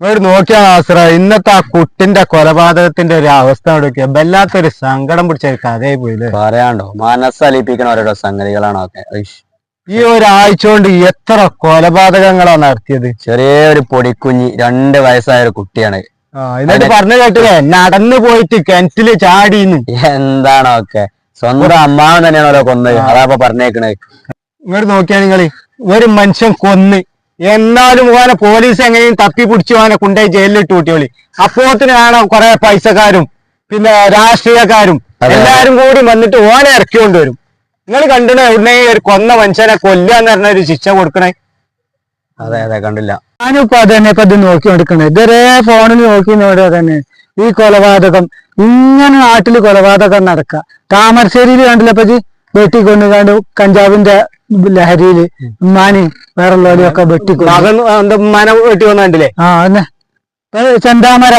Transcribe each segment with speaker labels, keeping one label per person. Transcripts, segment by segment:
Speaker 1: ഒരു നോക്കിയാ ആശ്ര ഇന്നത്തെ ആ കുട്ടിന്റെ കൊലപാതകത്തിന്റെ ഒരു അവസ്ഥ എടുക്കുക വല്ലാത്തൊരു സങ്കടം പിടിച്ച ഒരു കഥയായി പോയില്ലേ
Speaker 2: പറയാണ്ടോ? മനസ്സലിപ്പിക്കണ ഓരോരോ സംഗതികളാണ് ഒക്കെ.
Speaker 1: ഈ ഒരാഴ്ച കൊണ്ട് എത്ര കൊലപാതകങ്ങളാ നടത്തിയത്?
Speaker 2: ചെറിയൊരു പൊടിക്കുഞ്ഞി രണ്ട് വയസ്സായ ഒരു കുട്ടിയാണ്.
Speaker 1: ആ, എന്നിട്ട് പറഞ്ഞു കേട്ടില്ലേ? നടന്നു പോയിട്ട് കിണറ്റിൽ ചാടിന്ന്.
Speaker 2: എന്താണ് ഒക്കെ സ്വന്തം അമ്മാവൻ തന്നെയാണ് ഓരോ കൊന്നത്. അതാ പറഞ്ഞേക്കണേ
Speaker 1: ഇങ്ങോട്ട് നോക്കിയാ നിങ്ങൾ ഒരു മനുഷ്യൻ കൊന്ന്. എന്നാലും ഓനെ പോലീസ് എങ്ങനെയും തപ്പി പിടിച്ചു ഓനെ കൊണ്ടുപോയി ജയിലിലിട്ട് കൂട്ടിയോളി. അപ്പോത്തിന് വേണം കുറെ പൈസക്കാരും പിന്നെ രാഷ്ട്രീയക്കാരും. എല്ലാരും കൂടി വന്നിട്ട് ഓനെ ഇറക്കി കൊണ്ടുവരും. നിങ്ങൾ കണ്ടിട്ട് ഉടനെ ഒരു കൊന്ന മനുഷ്യനെ കൊല്ലാന്ന് പറഞ്ഞ ഒരു ശിക്ഷ കൊടുക്കണേ?
Speaker 2: അതെ അതെ കണ്ടില്ല.
Speaker 1: ഞാനിപ്പോ അതന്നെ ഇപ്പൊ ഇത് നോക്കി കൊടുക്കണേ ഇതരേ ഫോണിൽ നോക്കി നോടുക തന്നെ. ഈ കൊലപാതകം ഇങ്ങനെ നാട്ടിൽ കൊലപാതകം നടക്ക താമരശ്ശേരിയിൽ കണ്ടില്ല ഇപ്പൊ ഇത് കൊണ്ടുകൊണ്ട് കണ്ടു കഞ്ചാവിന്റെ ലഹരിയിൽ ഉമ്മാനെയും വേറുള്ളവരെയും ഒക്കെ വെട്ടിക്കൊണ്ടു ആ അന്നെ. ചെന്താമര.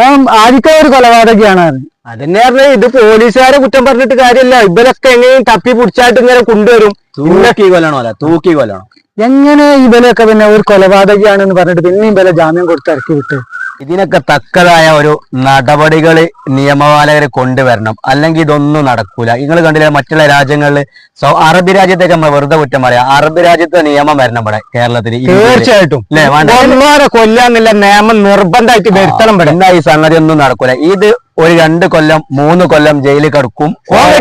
Speaker 1: ഓൻ ആദ്യത്തെ ഒരു കൊലപാതകയാണ് അത്.
Speaker 3: അതന്നെ പറഞ്ഞ ഇത് പോലീസുകാരെ കുറ്റം പറഞ്ഞിട്ട് കാര്യമില്ല ഇവരൊക്കെ എങ്ങനെയും തപ്പി പിടിച്ചായിട്ട് ഇങ്ങനെ കൊണ്ടുവരും.
Speaker 2: തൂക്കി കൊല്ലണോ അല്ല തൂക്കി കൊല്ലണോ?
Speaker 1: എങ്ങനെ ഇവരൊക്കെ പിന്നെ ഒരു കൊലപാതകയാണെന്ന് പറഞ്ഞിട്ട് പിന്നെയും ഇവരെ ജാമ്യം കൊടുത്ത് ഇറക്കി വിട്ട്
Speaker 2: ഇതിനൊക്കെ തക്കതായ ഒരു നടപടികൾ നിയമപാലകർ കൊണ്ടുവരണം. അല്ലെങ്കിൽ ഇതൊന്നും നടക്കൂല. നിങ്ങൾ കണ്ടില്ല മറ്റുള്ള രാജ്യങ്ങളിൽ സൗ അറബ് രാജ്യത്തേക്ക് നമ്മൾ വെറുതെ കുറ്റം പറയാം. അറബ് രാജ്യത്തെ നിയമം വരണം ഇവിടെ കേരളത്തിൽ.
Speaker 3: തീർച്ചയായിട്ടും. കൊല്ലാന്നില്ല നിയമം നിർബന്ധമായിട്ട് വരുത്തണം
Speaker 2: എന്നാ ഈ സംഗതി ഒന്നും നടക്കൂല. ഇത് ഒരു രണ്ട് കൊല്ലം മൂന്ന് കൊല്ലം ജയിലിൽ കിടക്കും.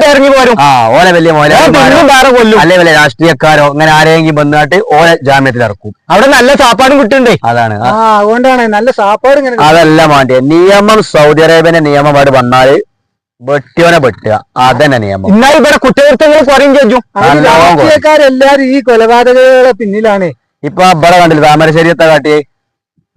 Speaker 3: ഇറങ്ങി പോരും.
Speaker 2: ആ ഓലെ വലിയ
Speaker 3: കൊല്ലും.
Speaker 2: അല്ലെ വലിയ രാഷ്ട്രീയക്കാരോ അങ്ങനെ ആരെങ്കിലും വന്നിട്ട് ഓലെ ജാമ്യത്തിൽ ഇറക്കും.
Speaker 3: അവിടെ നല്ല സാപ്പാടും കിട്ടുന്നുണ്ടേ.
Speaker 2: അതാണ്
Speaker 1: അതുകൊണ്ടാണ് നല്ല സാപ്പാട്
Speaker 2: അതല്ല മാണ്ടിയ. നിയമം സൗദി അറേബ്യന്റെ നിയമം അവിടെ വന്നാൽ വെട്ടിയോനെ വെട്ടുക. അതന്നെ നിയമം.
Speaker 3: എന്നാ ഇവിടെ കുറ്റകൃത്യങ്ങൾ കുറയും
Speaker 2: ചോദിച്ചു.
Speaker 1: രാഷ്ട്രീയക്കാരെല്ലാരും ഈ കൊലപാതകങ്ങളുടെ പിന്നിലാണ്.
Speaker 2: ഇപ്പൊ ഇവിടെ കണ്ടില്ല താമരശ്ശേരിയത്തെ കാട്ടി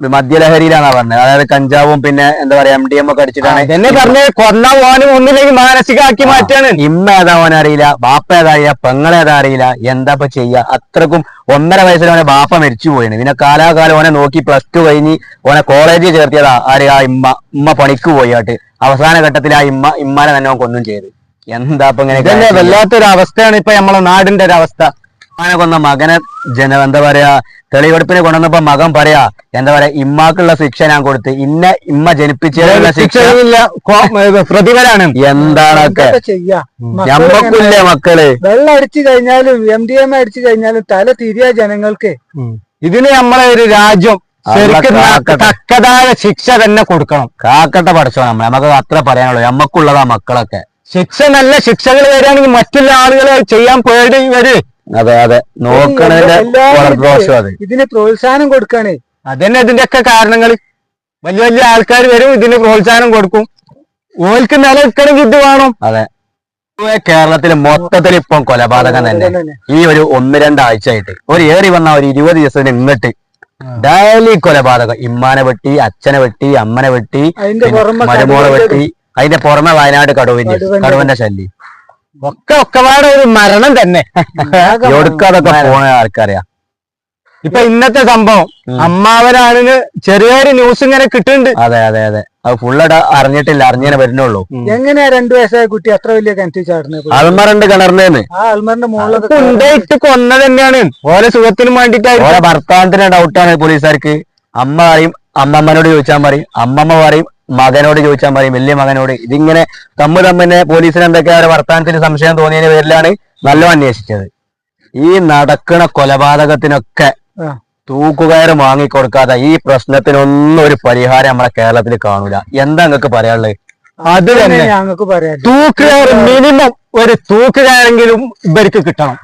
Speaker 2: മദ്യലഹരിയിലാന്നാ പറഞ്ഞത്. അതായത് കഞ്ചാവും പിന്നെ എന്താ പറയാ എം ഡി എം ഒക്കെ അടിച്ചിട്ടാണ്
Speaker 3: എന്നെ പറഞ്ഞ കൊന്ന പോകാനും ഒന്നില്ലെങ്കിൽ മാനസികമാക്കി മാറ്റാണ്.
Speaker 2: ഇമ്മ ഏതാ ഓനെ അറിയില്ല ബാപ്പ ഏതാ അറിയില്ല പെങ്ങളേതാ അറിയില്ല എന്താ ഇപ്പൊ ചെയ്യാ? അത്രക്കും ഒന്നര വയസ്സിൽ ഓനെ ബാപ്പ മരിച്ചു പോയിന്. പിന്നെ കാലാകാലം ഓനെ നോക്കി പ്ലസ് ടു കഴിഞ്ഞ് ഓനെ കോളേജിൽ ചേർത്തിയതാ ആര്? ആ ഇമ്മ ഉമ്മ പണിക്ക് പോയിട്ട് അവസാന ഘട്ടത്തിൽ ആ ഇമ്മ ഇമ്മാനെ തന്നെ ഓൻ കൊന്നും ചെയ്ത്. എന്താ ഇപ്പൊ ഇങ്ങനെ
Speaker 3: വല്ലാത്തൊരു അവസ്ഥയാണ് ഇപ്പൊ നമ്മളെ നാടിന്റെ ഒരു അവസ്ഥ
Speaker 2: ഉമ്മാനെ കൊന്ന മകനെ ജന എന്താ പറയാ തെളിവെടുപ്പിന് കൊണ്ടുവന്നപ്പോ മകൻ പറയാ എന്താ പറയാ ഇമ്മാക്കുള്ള ശിക്ഷ ഞാൻ കൊടുത്ത്. ഇന്ന ഇമ്മ ജനിപ്പിച്ചതിനുള്ള ശിക്ഷ
Speaker 3: പ്രതിഫലാണ്.
Speaker 2: എന്താണൊക്കെ? ഞമ്മക്കില്ലേ മക്കൾ?
Speaker 1: വെള്ളം അടിച്ചു കഴിഞ്ഞാലും എം ഡി എം അടിച്ചു കഴിഞ്ഞാലും തല തിരിയ ജനങ്ങൾക്ക്.
Speaker 3: ഇതിന് നമ്മളെ ഒരു രാജ്യം തക്കതായ ശിക്ഷ തന്നെ കൊടുക്കണം.
Speaker 2: കാക്കട്ട പഠിച്ചോ നമ്മൾ നമുക്ക് അത്ര പറയാനുള്ളൂ. നമ്മക്കുള്ളതാ മക്കളൊക്കെ.
Speaker 3: ശിക്ഷ നല്ല ശിക്ഷകൾ വരികയാണെങ്കിൽ മറ്റുള്ള ആളുകളെ ചെയ്യാൻ പേടി വര്.
Speaker 2: അതെ അതെ. നോക്കണതിന്റെ
Speaker 1: എല്ലാവരും
Speaker 2: ദോഷം അത്
Speaker 1: ഇതിന് പ്രോത്സാഹനം കൊടുക്കാണ്.
Speaker 3: അതന്നെ ഇതിന്റെ ഒക്കെ കാരണങ്ങൾ വലിയ വലിയ ആൾക്കാർ വരും ഇതിന് പ്രോത്സാഹനം കൊടുക്കും. ഓൽക്ക് നിലനിൽക്കണമെങ്കിൽ ഇത് വേണം.
Speaker 2: അതെ. കേരളത്തിൽ മൊത്തത്തിൽ ഇപ്പം കൊലപാതകം തന്നെ. ഈ ഒരു ഒന്ന് രണ്ടാഴ്ചയായിട്ട് ഒരു ഏറി വന്ന ഒരു ഇരുപത് ദിവസത്തിന് ഇങ്ങോട്ട് ഡെയിലി കൊലപാതകം. ഇമ്മാനെ വെട്ടി അച്ഛനെ വെട്ടി അമ്മനെ വെട്ടി മരുമോളെ വെട്ടി. അതിന്റെ പുറമെ വയനാട് കടുവന്റെ
Speaker 1: കടുവന്റെ
Speaker 2: ശല്യം.
Speaker 3: ഒക്കെ ഒക്കെപാടെ ഒരു മരണം തന്നെ.
Speaker 2: എടുക്കാതൊക്കെ പോണ ആൾക്കാരെയാ.
Speaker 3: ഇപ്പൊ ഇന്നത്തെ സംഭവം. അമ്മാവനാണെന്ന് ചെറിയൊരു ന്യൂസ് ഇങ്ങനെ കിട്ടുന്നുണ്ട്.
Speaker 2: അതെ അതെ അതെ. അത് ഫുള്ള് അറിഞ്ഞിട്ടില്ല അറിഞ്ഞേ വരുന്നുള്ളൂ.
Speaker 1: എങ്ങനെയാ രണ്ടു വയസ്സായ കുട്ടി അത്ര വലിയ കിണറ്റി ചാടുന്നത്?
Speaker 2: കിണറിനെന്ന്
Speaker 1: ആ അൽമറിന്റെ മുകളിലൊക്കെ
Speaker 3: കൊണ്ടുപോയിട്ട് കൊന്ന തന്നെയാണ്. ഓരോ സുഖത്തിനും വേണ്ടിയിട്ടായിരുന്നു
Speaker 2: ഓരോ ഭർത്താവിന്റെ ഡൗട്ടാണ് പോലീസുകാർക്ക്. അമ്മ പറയും അമ്മമ്മനോട് ചോദിച്ചാൽ പറയും അമ്മമ്മ പറയും മകനോട് ചോദിച്ചാൽ പറയും വലിയ മകനോട്. ഇതിങ്ങനെ തമ്മ് തമ്മിനെ പോലീസിന് എന്തൊക്കെ അവരെ വർത്താനത്തിന് സംശയം തോന്നിയതിന്റെ പേരിലാണ് നല്ല അന്വേഷിച്ചത്. ഈ നടക്കുന്ന കൊലപാതകത്തിനൊക്കെ. തൂക്കുകയർ വാങ്ങിക്കൊടുക്കാതെ ഈ പ്രശ്നത്തിനൊന്നും ഒരു പരിഹാരം നമ്മളെ കേരളത്തിൽ കാണൂല. എന്താ നിങ്ങൾക്ക് പറയാനുള്ളത്?
Speaker 3: അത് തന്നെ
Speaker 1: ഞങ്ങൾക്ക് പറയാം
Speaker 3: തൂക്കുകയർ മിനിമം ഒരു തൂക്കുകയറെങ്കിലും ഇവർക്ക് കിട്ടണം.